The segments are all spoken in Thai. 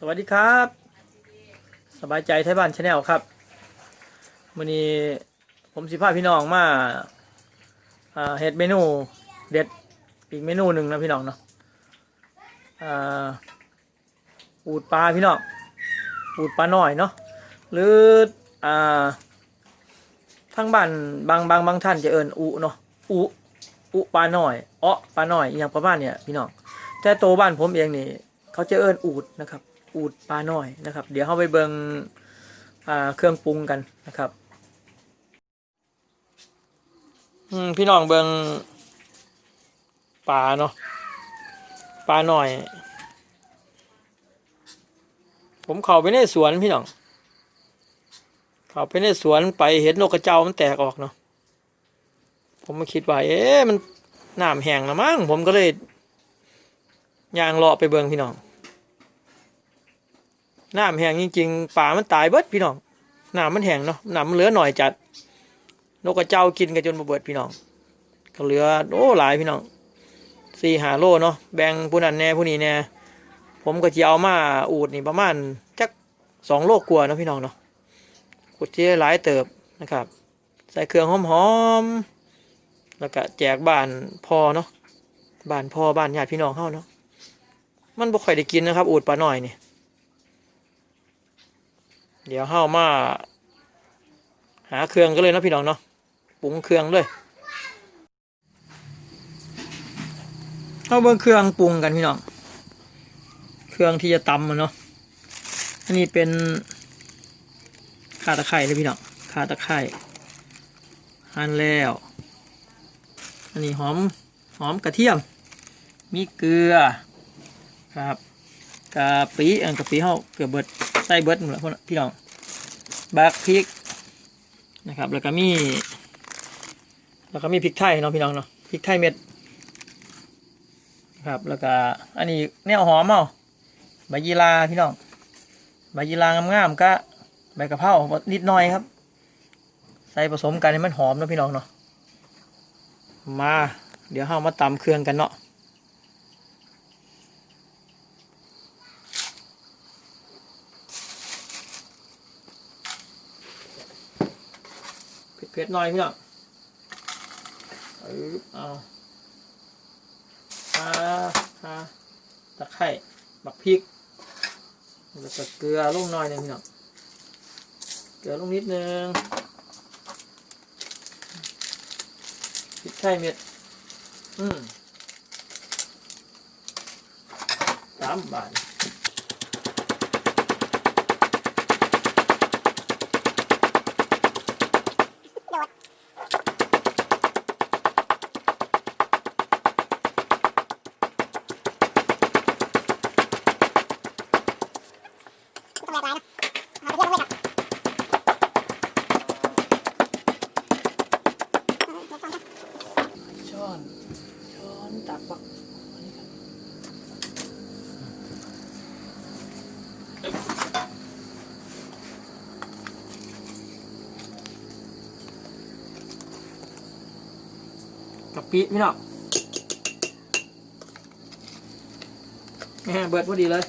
สวัสดีครับ สบายใจไทยบ้านชาแนลครับวันนี้ผมสิพาพี่น้องมาเฮ็ดเมนูเด็ดอีกเมนูหนึ่งนะพี่น้องเนาะอูดปลาพี่น้องอูดปลาหน่อยเนาะหรืออ่าทั้งบ้านบางบางบางท่านจะเอิญอูเนาะอูอูปลาหน่อยเอ้อปลาหน่อยอย่างประมาณเนี่ยพี่น้องแต่โตบ้านผมเองนี่เขาจะเอิ้นอูดนะครับ อูดปลาน้อยนะครับ เดี๋ยวเข้าไปเบิงเครื่องปรุงกันนะครับพี่น้องเบิงปลาเนาะปลาหน่อย ผมเข้าไปในสวนพี่น้องเข้าไปในสวนไปเห็นนกกระเจ้ามันแตกออกเนาะผมมาคิดว่า เอ๊ะมันน้ำแห้งละมั้งผมก็เลยยางเลาะไปเบิงพี่น้อง น้ำแห้งจริงๆป่ามันตายเบิดพี่น้องน้ำมันแห้งเนาะน้ำมันเหลือหน่อยจัด นกกระเจ้ากินกันจนมาเบิดพี่น้อง ก็เหลือโอ้หลายพี่น้องสี่หาโลเนาะแบ่งผู้นั้นแน่ผู้นี้แน่ผมก็จะเอามาอูดนี่ประมาณจักสองโลกกว่าเนาะพี่น้องเนาะกุดที่หลายเติบนะครับ ใส่เครื่องหอมๆแล้วก็แจกบ้านพ่อเนาะบ้านพอบ้านญาติพี่น้องเข้าเนาะมันบ่ค่อยได้กินนะครับ อูดปลาหน่อยนี่ เดี๋ยวเฮามา หาเครื่องกันเลยนะพี่น้องเนาะปรุงเครื่องเลยเฮาเบิ่งเครื่องปรุงกันพี่น้อง เครื่องที่จะตำมันเนาะอันนี้เป็นข่าตะไคร้เลยพี่น้องข่าตะไคร้หั่นแล้ว อันนี้หอมหอมกระเทียม มีเกลือครับกะปิอันกะปิเฮาเกลือเบิด ใส่เบิดหมดแล้วพี่น้องบักพริกนะครับ แล้วก็มี แล้วก็มีพริกไทยเนาะพี่น้องเนาะพริกไทยเม็ดครับแล้วก็อันนี้แนวหอมเอาใบยีราพี่น้องใบยีรางามๆก็ใบกะเพรานิดหน่อยครับ ใส่ผสมกันให้มันหอมเนาะพี่น้องเนาะมา เดี๋ยวเฮามาตำเครื่องกันเนาะ เผ็ดๆหน่อยพี่น้องอึ๊บเอาอ่าอ่าตะไคร้บักพริกแล้วก็เกลือลงหน่อยหนึงพี่น้องเกลือลงนิดนึงพริกไทยเม็ด อืมสามบาท ช้อน ช้อนตักบักอันนี้ครับกะปิพี่น้องแหมเบิดพอดีเลย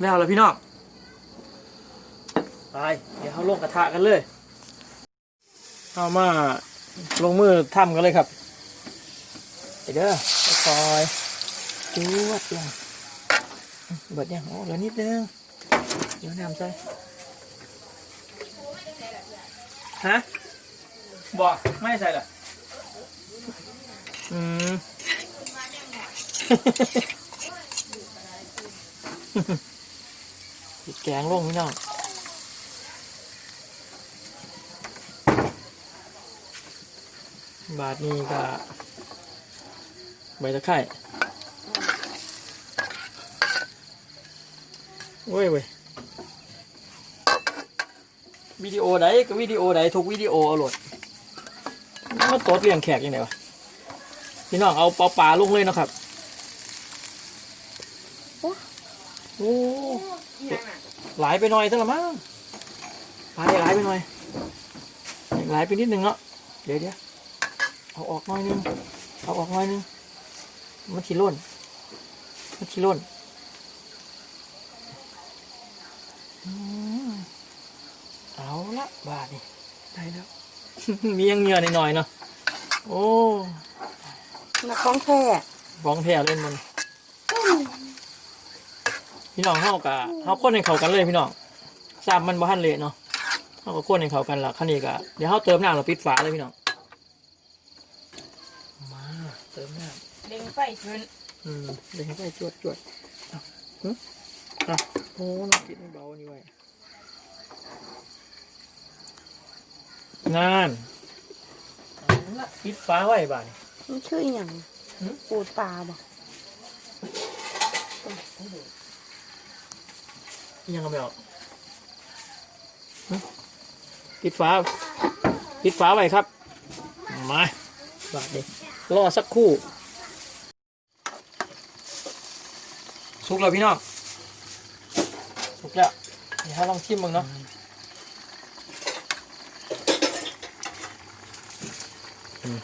แล้วละพี่น้องไปเดี๋ยวเขาลงกระทะกันเลยเอามาลงมือทำกันเลยครับไปเด้อคอยจวดยังเบิดยังโอ้เหลือนิดนึงเดี๋ยวน้ำใส่ฮะบอกไม่ใส่เหรออืม พริกแกงลงพี่น้องบาทนี้ก็ใบตะไคร้เว้ยเว้ยวิดีโอใดก็วิดีโอใดทุกวิดีโอเอาโหลดมันตัวเรียงแขกยังไงวะพี่น้องเอาเปลาปลาลงเลยนะครับ โอ้ หลายไปหน่อยซะละมั้งหลายหลายไปหน่อยหลายไปนิดนึงเนาะเดี๋ยวเดี๋ยวเอาออกหน่อยนึงเอาออกหน่อยนึงมันทีล่นมันทีล่นอืมเอาละบาทนี่ได้แล้ว มียังเหงื่อหน่อยๆเนาะโอ้นักของแท้ร้องแพ้เล่นมัน พี่น้องเข้ากับเขาคนให้เขากันเลยพี่น้องทราบมันบ้านเละเนาะเขาก็คนให้เขากันละคันนี้ก็เดี๋ยวเขาเติมน้ำเราปิดฝาเลยพี่น้องมาเติมน้เล็งไฟขึ้นำอืมเดี๋ยวให้ไปจวดจวดอะหึอะโอ้น้ำปิดไม่เบานี่ไว้งานเอาละปิดฝาไว้บ้านมันชื่ออหย่างหืมปูดปลาบ่ ยังก็ไม่ออกหึปิดฝาปิดฝาไว้ครับ มาบาดเด็รอสักครู่ สุกแล้วพี่น้อง สุกแล้วเดี๋ยวเราลองชิมมึงเนาะอืม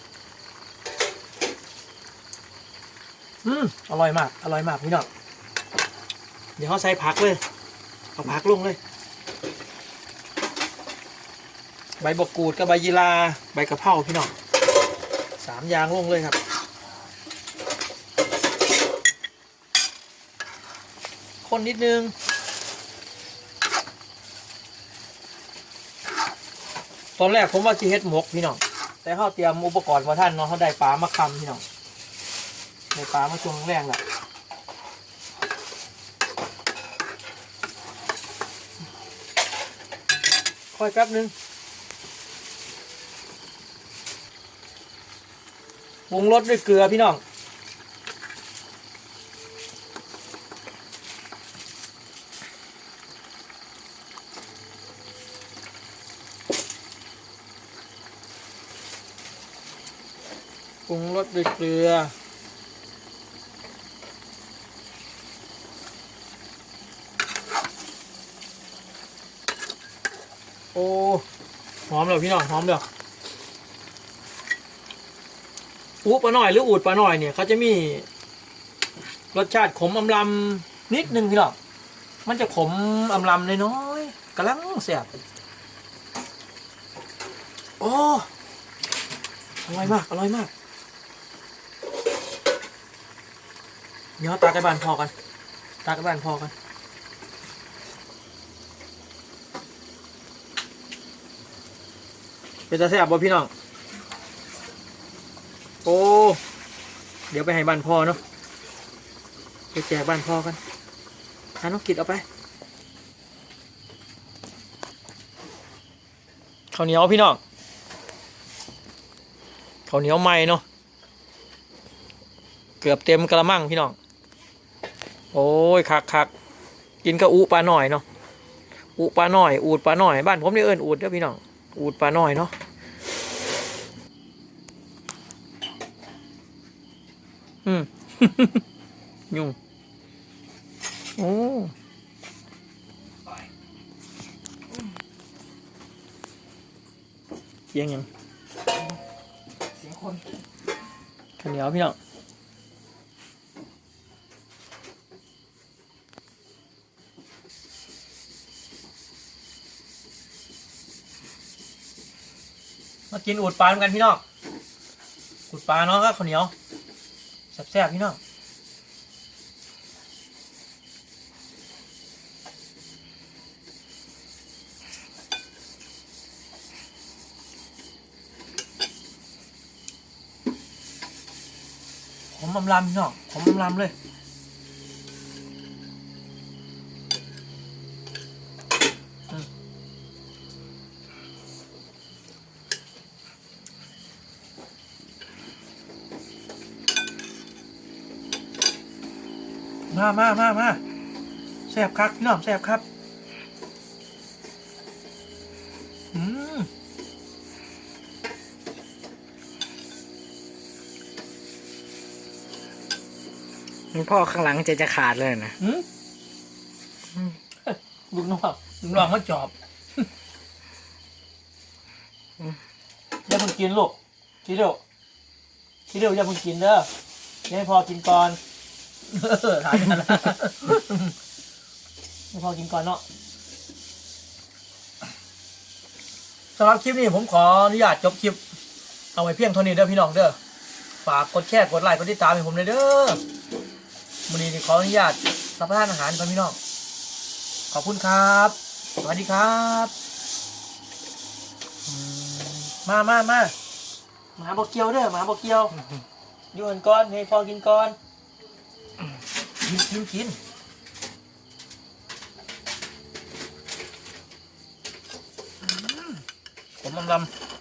อืมอร่อยมาก อร่อยมากพี่น้อง เดี๋ยวเขาใส่ผักเลย เอาผักลงเลย ใบบกกูดกับใบยีราใบกะเพราพี่น้องสามอย่างลงเลยครับคนนิดนึงตอนแรกผมว่าจีเฮ็ดหมกพี่น้อง แต่เขาเตรียมอุปกรณ์มาท่านเนาะเขาได้ปลามาคำพี่น้องได้ปลามาช่วงแรกแหละ คอยแป๊บนึงปรุงรสด้วยเกลือพี่น้องปรุงรสด้วยเกลือ โอ้หอมเลยพี่น้องหอมเลยอูปลาหน่อยหรืออูดปลาหน่อยเนี่ยเขาจะมี รสชาติขมอำลำนิดนึงพี่น้องมันจะขมอำลำน้อยๆกำลังแสบโอ้อร่อยมาก อร่อยมาก เดี๋ยวตากไอ้บานพอกัน ตากไอ้บานพอกัน เป็นตาแซ่บบ่พี่น้อง โอ้ เดี๋ยวไปให้บ้านพ่อเนาะไปแจกบ้านพ่อกันหาน้องกิดเอาไปข้าวเหนียวพี่น้องข้าวเหนียวใหม่เนาะเกือบเต็มกระมังพี่น้อง โอ้ยคักคักกินกระอุปลาหน่อยเนาะอุปลาหน่อย อูดปลาหน่อย บ้านผมนี่เอิ้นอูดเด้อพี่น้อง อูดปลาหน่อยเนาะ อืมยุ่งโอ้เสียงยังเสียงคนข้าวเหนียวพี่น้องมากินอูดปลาด้วยกันพี่น้องอูดปลาเนาะก็ข้าวเหนียว แซ่บๆพี่น้องผมอำลำพี่น้องผมอำลำเลย มามามามาแซ่บครับพี่น้องแซ่บครับ อืมมันพ่อข้างหลังจะจะขาดเลยนะอืมลุงน้องลุงน้องมาจอบอย่าเพิ่งกินลูกทีเดียวทีเดียวอย่าเพิ่งกินเด้อเดี๋ยวให้พอกินก่อน เออถ่ายกันนะให้พอกินก่อนเนาะสำหรับคลิปนี้ผมขออนุญาตจบคลิป เอาไว้เพียงเท่านี้เด้อพี่น้องเด้อฝากกดแชร์กดไลค์กดติดตามให้ผมเลยเด้อวันนี้ขออนุญาตรับประทานอาหารก่อนพี่น้องขอบคุณครับ สวัสดีครับมามามาหมาบอกเกียวเด้อหมาบอกเกียวยู่กันก่อนให้พอกินก่อน กินกินกินอืมผมลำลำ